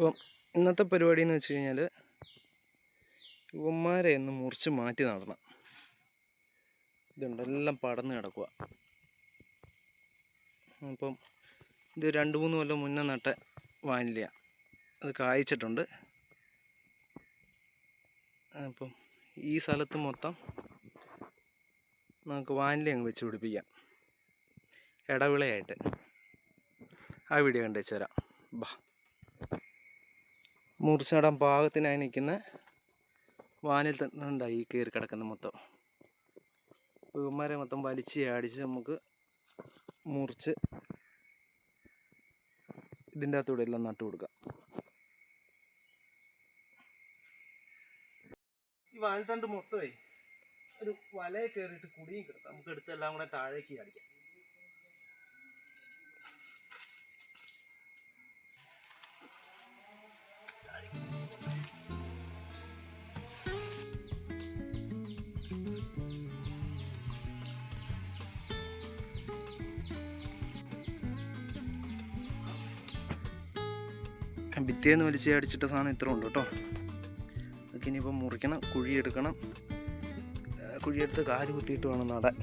അപ്പം ഇന്നത്തെ പരിപാടി എന്ന് വെച്ച് കഴിഞ്ഞാൽ ഇവന്മാരെ ഒന്ന് മുറിച്ച് മാറ്റി നടണം. ഇതുണ്ട് എല്ലാം പടന്ന് കിടക്കുക അപ്പം ഇത് രണ്ട് മൂന്ന് കൊല്ലം മുന്നേ നട്ട വാനില അത് കായ്ച്ചിട്ടുണ്ട്. അപ്പം ഈ സ്ഥലത്ത് മൊത്തം നമുക്ക് വാനില അങ്ങ് വെച്ച് പിടിപ്പിക്കാം. ഇടവിളയായിട്ട് ആ വീഡിയോ കണ്ടു തരാം ബാ. മുറിച്ചടാൻ പാകത്തിനായി നിൽക്കുന്ന വാനിൽ തന്നെ ഉണ്ടായി ഈ കയറി കിടക്കുന്ന മൊത്തം. ഇവന്മാരെ മൊത്തം വലിച്ച് ആടിച്ച് നമുക്ക് മുറിച്ച് ഇതിന്റെ അകത്തൂടെ എല്ലാം നട്ടു കൊടുക്കാം. ഈ വാനിത്തണ്ട് മൊത്തമേ ഒരു വലയെ കയറിയിട്ട് കുടിയും കിടക്കാം. നമുക്ക് എടുത്തെല്ലാം കൂടെ താഴേക്ക് അടിക്കാം. ഭിത്തിയെന്ന് വലിച്ച് അടിച്ചിട്ട സാധനം ഇത്ര ഉണ്ട് കേട്ടോ. അതൊക്കെ ഇനിയിപ്പോൾ മുറിക്കണം കുഴിയെടുക്കണം. കുഴിയെടുത്ത് കാൽ കുത്തിയിട്ട് വേണം നടാൻ.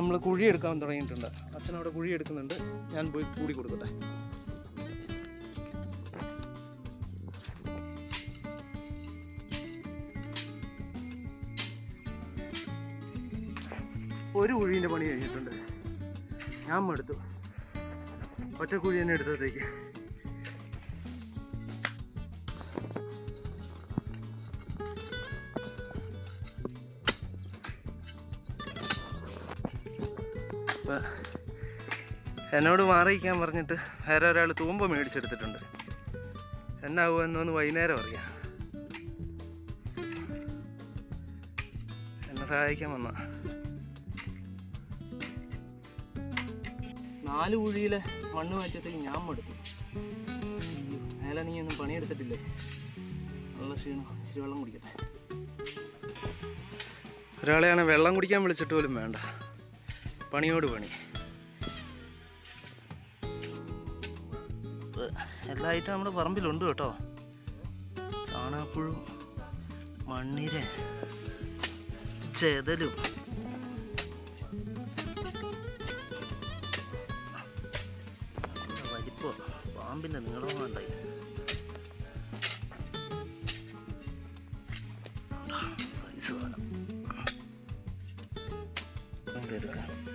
നമ്മൾ കുഴി എടുക്കാൻ തുടങ്ങിയിട്ടുണ്ട്. അച്ഛൻ അവിടെ കുഴി എടുക്കുന്നുണ്ട് ഞാൻ പോയി കൂടി കൊടുക്കട്ടെ. ഒരു കുഴീന്റെ പണി കഴിഞ്ഞിട്ടുണ്ട്. ഞാൻ മടുത്തു. ഒറ്റ കുഴി തന്നെ എടുത്തതേക്ക് എന്നോട് മാറിയിക്കാൻ പറഞ്ഞിട്ട് വേറെ ഒരാൾ തൂമ്പ മേടിച്ചെടുത്തിട്ടുണ്ട്. എന്നാവുക എന്നൊന്ന് വൈകുന്നേരം അറിയാം. എന്നെ സഹായിക്കാൻ വന്ന നാല് കുഴിയിലെ മണ്ണ് മാറ്റത്തേക്ക് ഞാൻ മടുത്തു. മേലെ നീ ഒന്നും പണിയെടുത്തിട്ടില്ലേ? നല്ല ക്ഷീണം. ഇച്ചിരി വെള്ളം കുടിക്കട്ടെ. ഒരാളെയാണ് വെള്ളം കുടിക്കാൻ വിളിച്ചിട്ട് പോലും വേണ്ട. പണിയോട് പണി. എല്ലാ ഐറ്റം നമ്മുടെ പറമ്പിലുണ്ട് കേട്ടോ. ചാണകപ്പുഴും മണ്ണിര ചെതലും. വലിപ്പോ പാമ്പിന്റെ നീളം വേണ്ടായി സൈസ് വേണം. അങ്ങോട്ട് എടുക്കാം.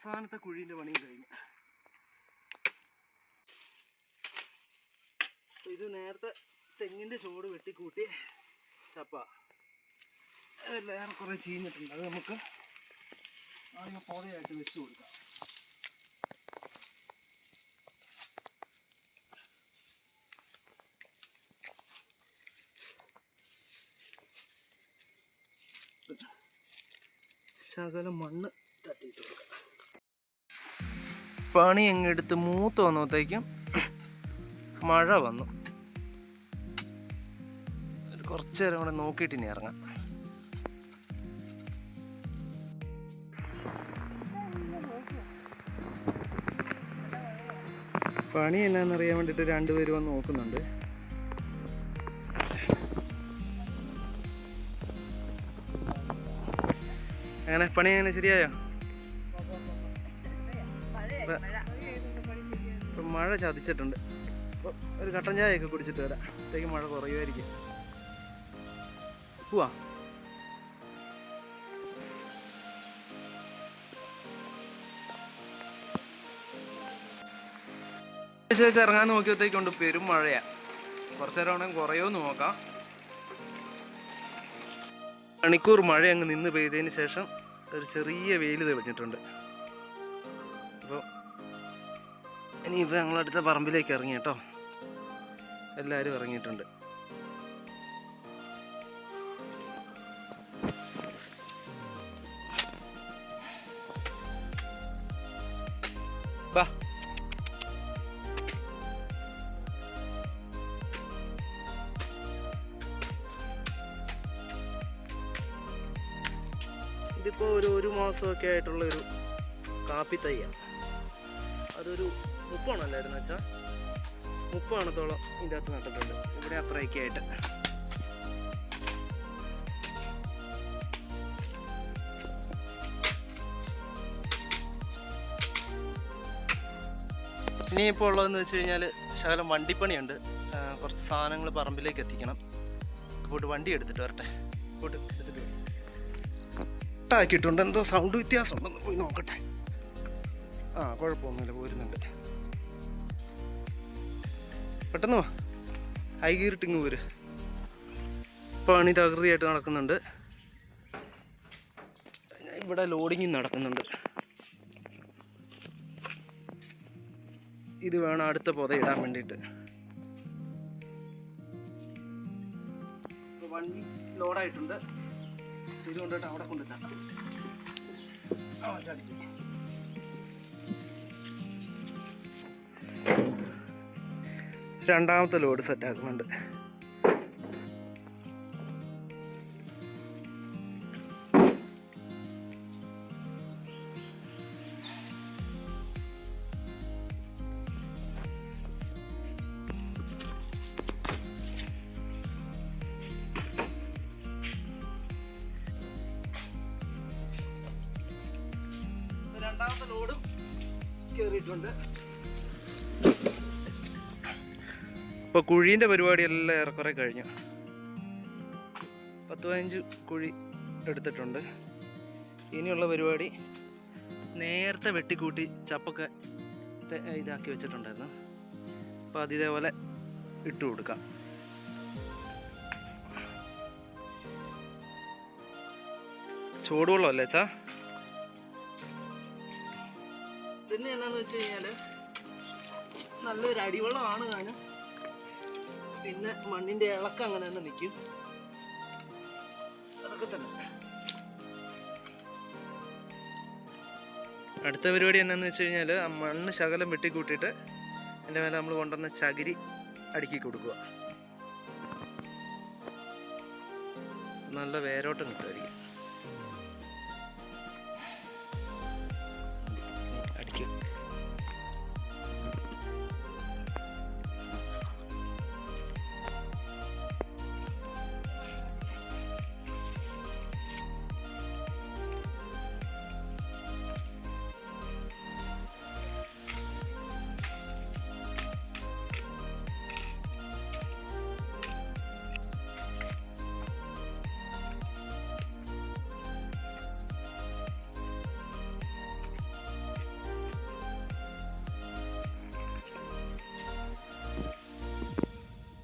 അവസാനത്തെ കുഴീന്റെ പണി കഴിഞ്ഞു. ഇത് നേരത്തെ തെങ്ങിന്റെ ചോട് വെട്ടിക്കൂട്ടി ചപ്പ. അതെല്ലാം കുറെ ചീഞ്ഞിട്ടുണ്ട്. അത് നമുക്ക് ആദ്യം പോതയായിട്ട് വെച്ച് കൊടുക്കാം. ശകലം മണ്ണ് തട്ടിയിട്ട് കൊടുക്കാം. പണി എങ്ങെടുത്ത് മൂത്ത് വന്നപ്പോഴത്തേക്കും മഴ വന്നു. ഒരു കുറച്ച് നേരം കൂടെ നോക്കിയിട്ട് ഇനി ഇറങ്ങാം. പണി എന്നാന്നറിയാൻ വേണ്ടിയിട്ട് രണ്ടുപേരും വന്ന് നോക്കുന്നുണ്ട്. അങ്ങനെ പണി എങ്ങനെ? ശരിയായോ? ഇപ്പൊ- മഴ ചതിച്ചിട്ടുണ്ട്. അപ്പോൾ ഒരു കട്ടൻ ചായയൊക്കെ കുടിച്ചിട്ട് വരാം. അപ്പോഴത്തേക്ക് മഴ കുറയുമായിരിക്കും. പോവാ. ശേഷം ഇറങ്ങാൻ നോക്കിയപ്പോഴത്തേക്കുണ്ട് പെരും മഴയാ. കുറച്ച് നേരം ആണെങ്കിൽ കുറയോ നോക്കാം. മണിക്കൂർ മഴ അങ്ങ് നിന്ന് പെയ്തതിന് ശേഷം ഒരു ചെറിയ വെയിൽ തെളിഞ്ഞിട്ടുണ്ട്. ഇനിയിപ്പോൾ ഞങ്ങളടുത്ത പറമ്പിലേക്ക് ഇറങ്ങി കേട്ടോ. എല്ലാവരും ഇറങ്ങിയിട്ടുണ്ട്. ബാ ഒരു ഒരു മാസമൊക്കെ ആയിട്ടുള്ളൊരു കാപ്പി തയ്യാണ് അതൊരു മുപ്പാണല്ലായിരുന്നു വെച്ചാൽ മുപ്പാണത്തോളം ഇതിന്റെ അകത്ത് നട്ടിട്ടുണ്ട്. ഇവിടെ അത്രയൊക്കെ ആയിട്ട് ഇനിയിപ്പോൾ ഉള്ളതെന്ന് വെച്ച് കഴിഞ്ഞാൽ ശകലം വണ്ടിപ്പണിയുണ്ട്. കുറച്ച് സാധനങ്ങൾ പറമ്പിലേക്ക് എത്തിക്കണം. പോയിട്ട് വണ്ടി എടുത്തിട്ട് വരട്ടെ. പോയിട്ട് എടുത്തിട്ട്. കട്ടാക്കിയിട്ടുണ്ട് എന്തോ സൗണ്ട് വ്യത്യാസം ഉണ്ടെന്ന് പോയി നോക്കട്ടെ. ആ കുഴപ്പമൊന്നുമില്ല. പോരുന്നുണ്ട്. പെട്ടെന്ന് വാ. ഹൈ ഗീറിട്ടിങ് പോര് പണി തകൃതിയായിട്ട് നടക്കുന്നുണ്ട്. ഇവിടെ ലോഡിങ് നടക്കുന്നുണ്ട്. ഇത് വേണം അടുത്ത പുതയിടാൻ വേണ്ടിയിട്ട്. വണ്ടി ലോഡായിട്ടുണ്ട് ഇത് കൊണ്ടിട്ട് അവിടെ കൊണ്ടിട്ടാണ് രണ്ടാമത്തെ ലോഡ് സെറ്റ് ആക്കുന്നുണ്ട്. രണ്ടാമത്തെ ലോഡും കയറിയിട്ടുണ്ട് ഇപ്പോൾ കുഴീന്റെ പരിപാടിയെല്ലാം ഏറെക്കുറെ കഴിഞ്ഞു. പത്ത് പതിനഞ്ച് കുഴി എടുത്തിട്ടുണ്ട്. ഇനിയുള്ള പരിപാടി നേരത്തെ വെട്ടിക്കൂട്ടി ചപ്പൊക്കെ ഇതാക്കി വെച്ചിട്ടുണ്ടായിരുന്നു. അപ്പോൾ അത് ഇതേപോലെ ഇട്ട് കൊടുക്കാം. ചൂടുവെള്ളമല്ലേ ചാ പിന്നെ എന്നാന്ന് വെച്ച് കഴിഞ്ഞാൽ നല്ലൊരു അടിവെള്ളമാണ് താനും പിന്നെ മണ്ണിന്റെ ഇളക്കം അങ്ങനെ തന്നെ നിൽക്കും അതൊക്കെ തന്നെ. അടുത്ത പരിപാടി എന്നാന്ന് വെച്ച് കഴിഞ്ഞാൽ ആ മണ്ണ് ശകലം വെട്ടിക്കൂട്ടിയിട്ട് അതിന്റെ മേലെ നമ്മൾ കൊണ്ടുവന്ന ചകിരി അടുക്കി കൊടുക്കുക. നല്ല വേരോട്ടം കിട്ടുമായിരിക്കും.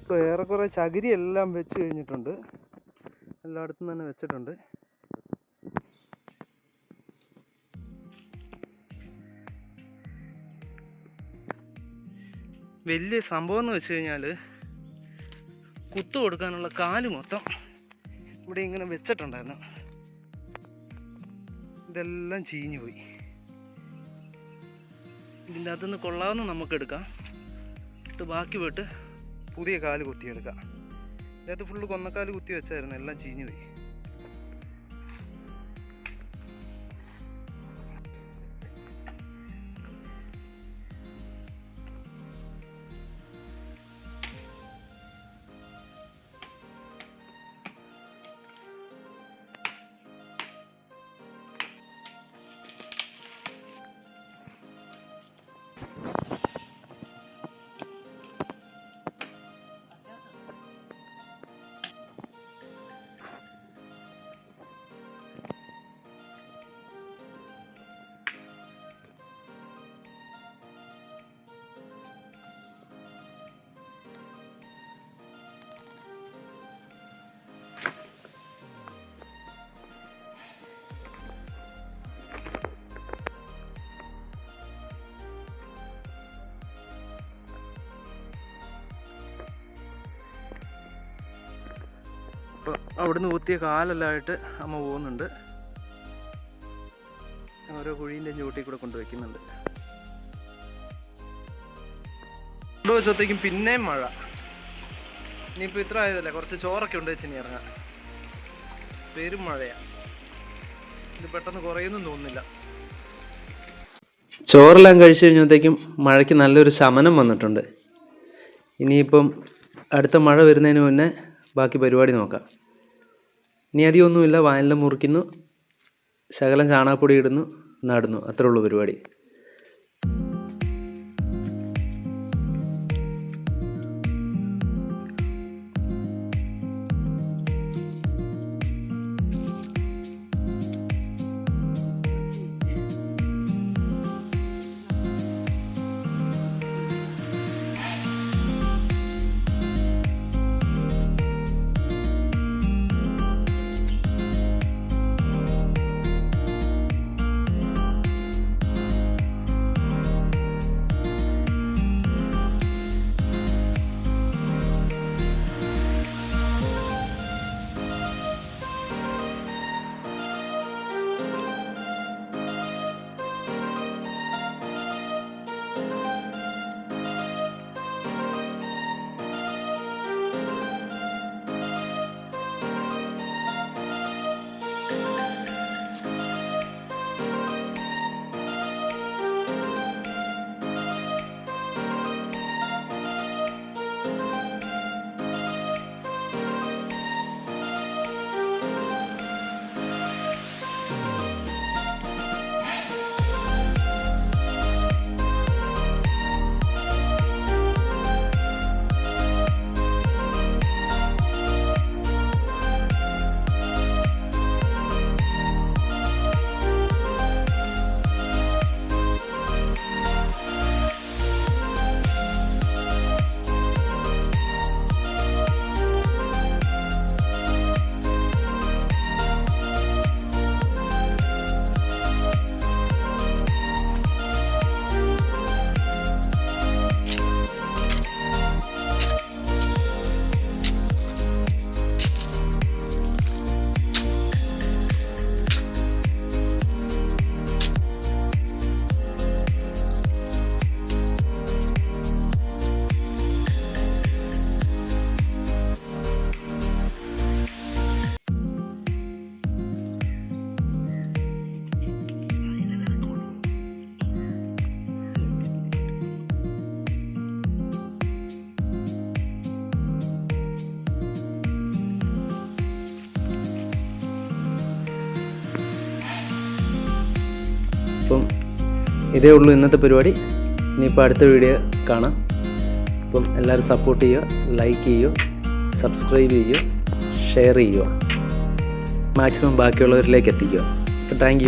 ഇപ്പോൾ ഏറെക്കുറെ ചകിരി എല്ലാം വെച്ച് കഴിഞ്ഞിട്ടുണ്ട്. എല്ലായിടത്തും തന്നെ വെച്ചിട്ടുണ്ട്. വലിയ സംഭവം എന്ന് വെച്ച് കഴിഞ്ഞാൽ കുത്തു കൊടുക്കാനുള്ള കാൽ മൊത്തം ഇവിടെ ഇങ്ങനെ വെച്ചിട്ടുണ്ടായിരുന്നു. ഇതെല്ലാം ചീഞ്ഞു പോയി. ഇതിന്റെ അകത്തുനിന്ന് കൊള്ളാവുന്ന നമുക്കെടുക്കാം ഇത് ബാക്കി പോയിട്ട് പുതിയ കാൽ കുത്തിയെടുക്കാം അതായത് ഫുള്ള് കൊന്നക്കാൽ കുത്തി വെച്ചായിരുന്നു. എല്ലാം ചീഞ്ഞു പോയി. അപ്പോൾ അവിടുന്ന് ഊത്തിയ കാലല്ലായിട്ട് അമ്മ പോകുന്നുണ്ട്. ഓരോ കുഴീന്റെ ചൂട്ടിൽ കൂടെ കൊണ്ടുവയ്ക്കുന്നുണ്ട് കൊണ്ടുവച്ചത്തേക്കും പിന്നെയും മഴ. ഇനിയിപ്പോൾ ഇത്ര ആയതല്ലേ കുറച്ച് ചോറൊക്കെ ഉണ്ട് വെച്ച് ഇനി ഇറങ്ങാം. പെരും മഴയാണ് ഇത് പെട്ടെന്ന് കുറയൊന്നും തോന്നുന്നില്ല. ചോറെല്ലാം കഴിച്ചു കഴിഞ്ഞപ്പോഴത്തേക്കും മഴയ്ക്ക് നല്ലൊരു ശമനം വന്നിട്ടുണ്ട്. ഇനിയിപ്പം അടുത്ത മഴ വരുന്നതിന് മുന്നേ ബാക്കി പരിപാടി നോക്കാം. ഇനി അധികമൊന്നുമില്ല വാനില മുറിക്കുന്നു ശകലം ചാണകപ്പൊടി ഇടുന്നു നടുന്നു. അത്രേ ഉള്ളൂ പരിപാടി. ഇതേ ഉള്ളൂ ഇന്നത്തെ പരിപാടി. ഇനിയിപ്പോൾ അടുത്ത വീഡിയോ കാണാം. അപ്പം എല്ലാവരും സപ്പോർട്ട് ചെയ്യുക ലൈക്ക് ചെയ്യുക സബ്സ്ക്രൈബ് ചെയ്യുക ഷെയർ ചെയ്യുക. മാക്സിമം ബാക്കിയുള്ളവരിലേക്ക് എത്തിക്കുക. അപ്പം താങ്ക്